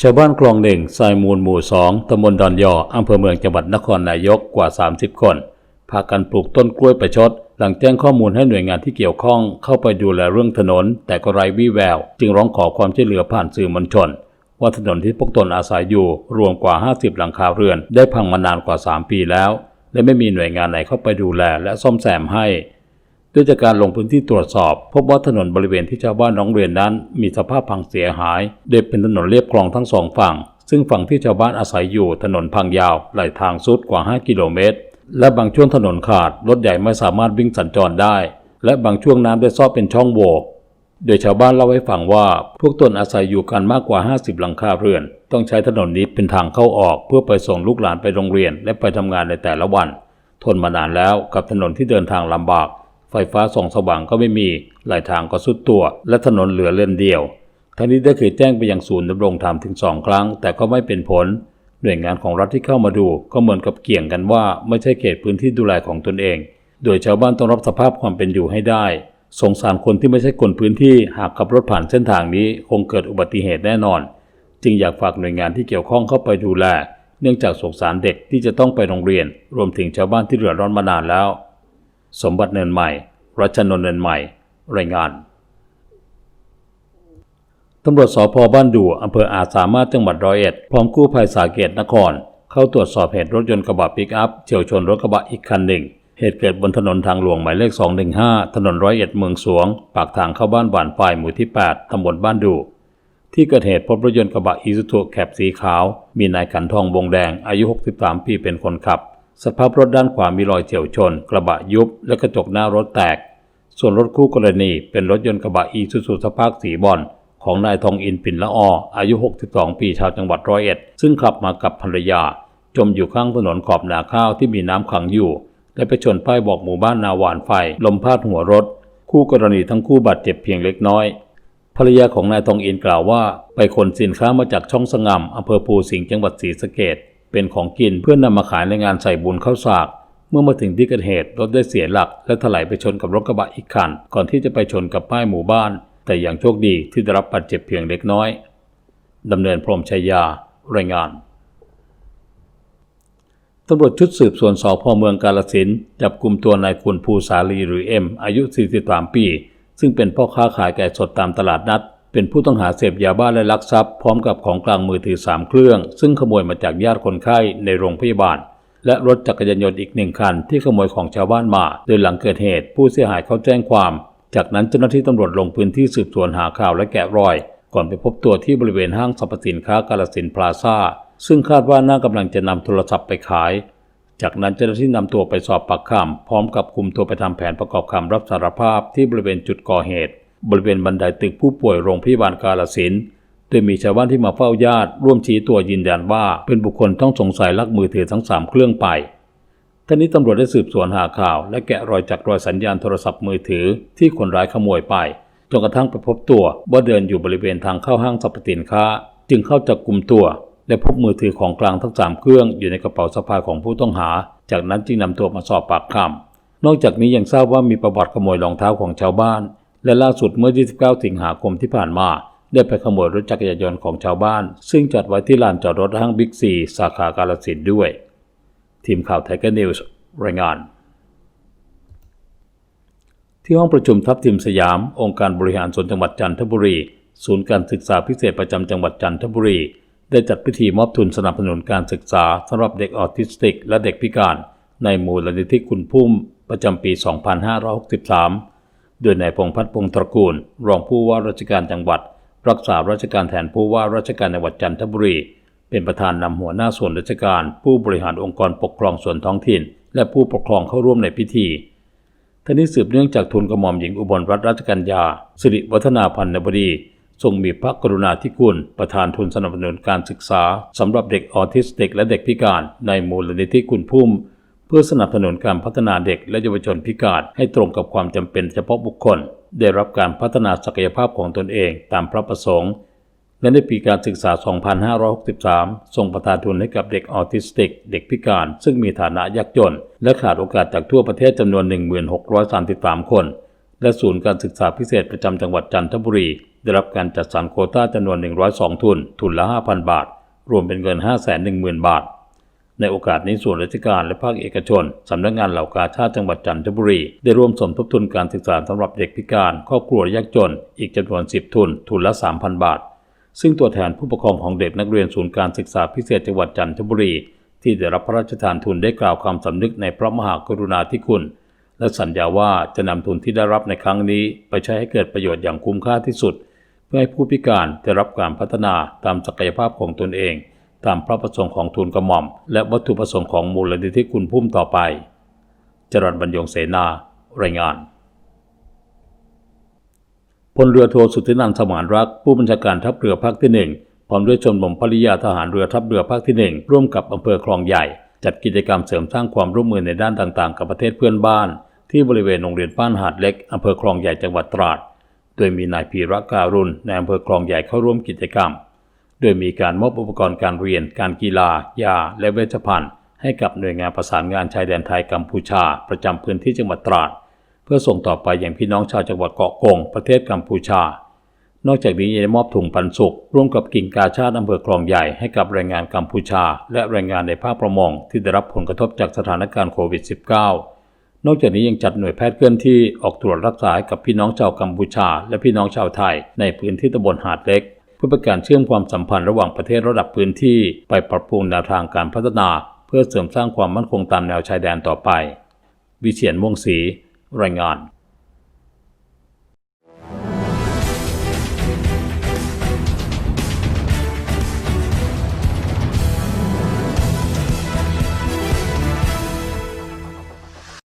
ชาวบ้านคลองหนึ่งทรายมูลหมู่สองตำบลดอนยออำเภอเมืองจังหวัดนครนายกกว่า 30 คนพากันปลูกต้นกล้วยประชด หลังแจ้งข้อมูลให้หน่วยงานที่เกี่ยวข้องเข้าไปดูแลเรื่องถนน แต่ก็ไร้วี่แวว จึงร้องขอความช่วยเหลือผ่านสื่อมวลชน ว่าถนนที่พวกตนอาศัยอยู่รวมกว่า 50 หลังคาเรือน ได้พังมานานกว่า 3 ปีแล้ว และไม่มีหน่วยงานไหนเข้าไปดูแลและซ่อมแซมให้ ด้วยจากการลงพื้นที่ตรวจสอบ พบว่าถนนบริเวณที่ชาวบ้านน้องเรียนนั้น มีสภาพพังเสียหาย โดยเป็นถนนเรียบคลองทั้งสองฝั่ง ซึ่งฝั่งที่ชาวบ้านอาศัยอยู่ถนนพังยาวไหลทางสุดกว่า 5 กิโลเมตร และบางช่วงถนนขาดรถใหญ่ไม่สามารถวิ่งสัญจรได้ และบางช่วงน้ำได้ซอกเป็นช่องโหว่โดยชาวบ้านเล่าให้ฟังว่า พวกตนอาศัยอยู่กันมากกว่า 50 หลังคาเรือน ต้องใช้ถนนนี้เป็นทางเข้าออก เพื่อไปส่งลูกหลานไปโรงเรียนและไปทำงานในแต่ละวัน ทนมานานแล้วกับถนนที่เดินทางลำบาก ฟฟ้าส่องสว่างก็ไม่มี หลายทางก็สุดตัว และถนนเหลือเลนเดียวทั้งนี้ได้เคยแจ้งไปยังศูนย์ดำรงธรรมถึงสองครั้ง แต่ก็ไม่เป็นผล หน่วยงานของรัฐที่เข้ามาดู ก็เหมือนกับเกี่ยงกันว่าไม่ใช่เขตพื้นที่ดูแลของตนเอง โดยชาวบ้านต้องรับสภาพความเป็นอยู่ให้ได้ สงสารคนที่ไม่ใช่คนพื้นที่หากขับรถผ่านเส้นทางนี้คงเกิดอุบัติเหตุแน่นอน จึงอยากฝากหน่วยงานที่เกี่ยวข้องเข้าไปดูแล เนื่องจากสงสารเด็กที่จะต้องไปโรงเรียน รวมถึงชาวบ้านที่เดือดร้อนมานานแล้ว สมบัติเนินใหม่ รัชนนท์เนินใหม่ รายงานตำรวจสพบ้านดูอำเภออาจสามารถจังหวัดร้อยเอ็ด พร้อมกู้ภัยสาเกตนคร เข้าตรวจสอบเหตุรถยนต์กระบะปิกอัพเฉียวชนรถกระบะอีกคันหนึ่ง เหตุเกิดบนถนนทางหลวงหมายเลข 215 ถนนร้อยเอ็ดเมืองสวง ปากทางเข้าบ้านหวานฝ่ายหมู่ที่ 8 ตำบลบ้านดูที่เกิดเหตุพบรถยนต์กระบะอีซูซูแคปสีขาว มีนายขันทองวงแดงอายุ 63 ปีเป็นคนขับ สภาพรถด้านขวามีรอยเฉียวชน กระบะยุบ และกระจกหน้ารถแตก ส่วนรถคู่กรณีเป็นรถยนต์กระบะอีซูซูสภาพสีบอลของนายทองอินปิ่นละอออายุ 62 ปีชาวจังหวัดร้อยเอ็ด ซึ่งขับมากับภรรยา จมอยู่ข้างถนนขอบนาข้าวที่มีน้ำขังอยู่ และไปชนป้ายบอกหมู่บ้านนาหวานไฟ ลมพาดหัวรถ คู่กรณีทั้งคู่บาดเจ็บเพียงเล็กน้อย ภรรยาของนายทองอินกล่าวว่า ไปขนสินค้ามาจากช่องสงำอำเภอภูสิงห์จังหวัดศรีสะเกด เป็นของกินเพื่อนนำมาขายในงานใส่บุญข้าวสาก เมื่อมาถึงที่เกิดเหตุรถได้เสียหลัก และถลายไปชนกับรถกระบะอีกคัน ก่อนที่จะไปชนกับป้ายหมู่บ้าน แต่อย่างโชคดีที่ได้รับบาดเจ็บเพียงเล็กน้อยดำเนินพรมชัยยา รายงานตำรวจชุดสืบสวนสพเมืองกาลสินจับกลุ่มตัวนายคุณภูสาลีหรือเอ็มอายุ 43 ปี ซึ่งเป็นพ่อค้าขายไก่สดตามตลาดนัด เป็นผู้ต้องหาเสพยาบ้าและลักทรัพย์พร้อมกับของกลางมือถือ 3 เครื่อง ซึ่งขโมยมาจากญาติคนไข้ในโรงพยาบาล และรถจักรยานยนต์อีกหนึ่งคันที่ขโมยของชาวบ้านมา โดยหลังเกิดเหตุ ผู้เสียหายเขาแจ้งความ จากนั้นเจ้าหน้าที่ตำรวจลงพื้นที่สืบสวนหาข่าวและแกะรอย ก่อนไปพบตัวที่บริเวณห้างสรรพสินค้ากาลสินพลาซ่าซึ่งคาดว่าน่ากำลังจะนำโทรศัพท์ไปขายจากนั้นเจ้าหน้าที่นำตัวไปสอบปากคำพร้อมกับคุมตัวไปทำแผนประกอบคำรับสารภาพที่บริเวณจุดก่อเหตุ บริเวณบันไดตึกผู้ป่วยโรงพยาบาลกาลสินโดยมีชาวบ้านที่มาเฝ้าญาติ ร่วมชี้ตัวยืนยันว่าเป็นบุคคลต้องสงสัยลักมือถือทั้งสามเครื่องไปท่านี้ตำรวจได้สืบสวนหาข่าว และแกะรอยจากรอยสัญญาณโทรศัพท์มือถือที่คนร้ายขโมยไปจนกระทั่งไปพบตัวว่าเดินอยู่บริเวณทางเข้าห้างสรรพสินค้า จึงเข้าจับกลุ่มตัว และพบมือถือของกลางทั้งสามเครื่องอยู่ในกระเป๋าสะพายของผู้ต้องหา จากนั้นจึงนำตัวมาสอบปากคำนอกจากนี้ยังทราบว่ามีประวัติขโมยรองเท้าของชาวบ้าน และล่าสุดเมื่อ 29 สิงหาคมที่ผ่านมาได้ไปขโมยรถจักรยานยนต์ของชาวบ้าน ซึ่งจอดไว้ที่ลานจอดรถห้างบิ๊กซีสาขากาลสินด้วย ทีมข่าวไทยเกอร์นิวส์รายงานที่ห้องประชุมทัพทีมสยาม องค์การบริหารส่วนจังหวัดจันทบุรี ศูนย์การศึกษาพิเศษประจำจังหวัดจันทบุรี ได้จัดพิธีมอบทุนสนับสนุนการศึกษาสำหรับเด็กออทิสติก และเด็กพิการ ในมูลนิธิคุณพุ่ม ประจำปี 2563 โดยนายพงพัฒน์พงษ์ตระกูล รองผู้ว่าราชการจังหวัด รักษาราชการแทนผู้ว่าราชการจังหวัดจันทบุรี เป็นประธานนำหัวหน้าส่วนราชการ ผู้บริหารองค์กรปกครองส่วนท้องถิ่น และผู้ปกครองเข้าร่วมในพิธีท่านี้สืบเนื่องจากทุนกระหม่อมหญิงอุบลรัตนราชกัญญาสิริวัฒนาพันนบดีทรงมีพระกรุณาธิคุณ ประธานทุนสนับสนุนการศึกษาสำหรับเด็กออทิสติกและเด็กพิการในมูลนิธิคุณพุ่ม เพื่อสนับสนุนการพัฒนาเด็กและเยาวชนพิการให้ตรงกับความจำเป็นเฉพาะบุคคล ได้รับการพัฒนาศักยภาพของตนเองตามพระประสงค์ และในปีการศึกษา 2563ส่งประทานทุนให้กับเด็กออทิสติก เด็กพิการ ซึ่งมีฐานะยากจน และขาดโอกาสจากทั่วประเทศจำนวน 1633 คน และศูนย์การศึกษาพิเศษประจำจังหวัดจันทบุรี ได้รับการจัดสรรโคต้าจำนวน 102 ทุน ทุนละ 5,000 บาท รวมเป็นเงิน 510,000 บาท ในโอกาสนี้ส่วนราชการและภาคเอกชนสำนักงานเหล่ากาชาติจังหวัดจันทบุรี ได้ร่วมสมทบทุนการศึกษาสำหรับเด็กพิการ ครอบครัวยากจน อีกจำนวน 10 ทุน ทุนละ 3,000 บาท ซึ่งตัวแทนผู้ปกครองของเด็กนักเรียนศูนย์การศึกษาพิเศษจังหวัดจันทบุรี ที่ได้รับพระราชทานทุนได้กล่าวความสำนึกในพระมหากรุณาธิคุณ และสัญญาว่าจะนำทุนที่ได้รับในครั้งนี้ ไปใช้ให้เกิดประโยชน์อย่างคุ้มค่าที่สุด เพื่อให้ผู้พิการได้รับการพัฒนาตามศักยภาพของตนเอง ตามพระประสงค์ของทุนกระหม่อม และวัตถุประสงค์ของมูลนิธิคุณพุ่มต่อไป จรัญบรรยงเสนา รายงานพลเรือโทสุทธินันท์สมานรัก ผู้บัญชาการทัพเรือภาคที่หนึ่งพร้อมด้วยชมรมภริยาทหารเรือทัพเรือภาคที่หนึ่งร่วมกับอำเภอคลองใหญ่ จัดกิจกรรมเสริมสร้างความร่วมมือในด้านต่างๆ กับประเทศเพื่อนบ้าน ที่บริเวณโรงเรียนบ้านหาดเล็กอำเภอคลองใหญ่จังหวัดตราด โดยมีนายพีระการุณในอำเภอคลองใหญ่เข้าร่วมกิจกรรม โดยมีการมอบอุปกรณ์การเรียน การกีฬา ยา และเวชภัณฑ์ ให้กับหน่วยงานประสานงานชายแดนไทยกัมพูชา ประจำพื้นที่จังหวัดตราด เพื่อส่งต่อไปอย่างพี่น้องชาวจังหวัดเกาะกง ประเทศกัมพูชา นอกจากนี้ยังได้มอบถุงปันสุขร่วมกับกิ่งกาชาติอำเภอคลองใหญ่ให้กับแรงงานกัมพูชา และแรงงานในภาคประมงที่ได้รับผลกระทบจากสถานการณ์โควิด -19 นอกจากนี้ยังจัดหน่วยแพทย์เคลื่อนที่ออกตรวจรักษาให้กับพี่น้องชาวกัมพูชา และพี่น้องชาวไทย ในพื้นที่ตำบลหาดเล็ก เพื่อเป็นการเชื่อมความสัมพันธ์ระหว่างประเทศระดับพื้นที่ไปปรับปรุงแนวทางการพัฒนา เพื่อเสริมสร้างความมั่นคงตามแนวชายแดนต่อไป วิเชียนม่วงศรีรายงาน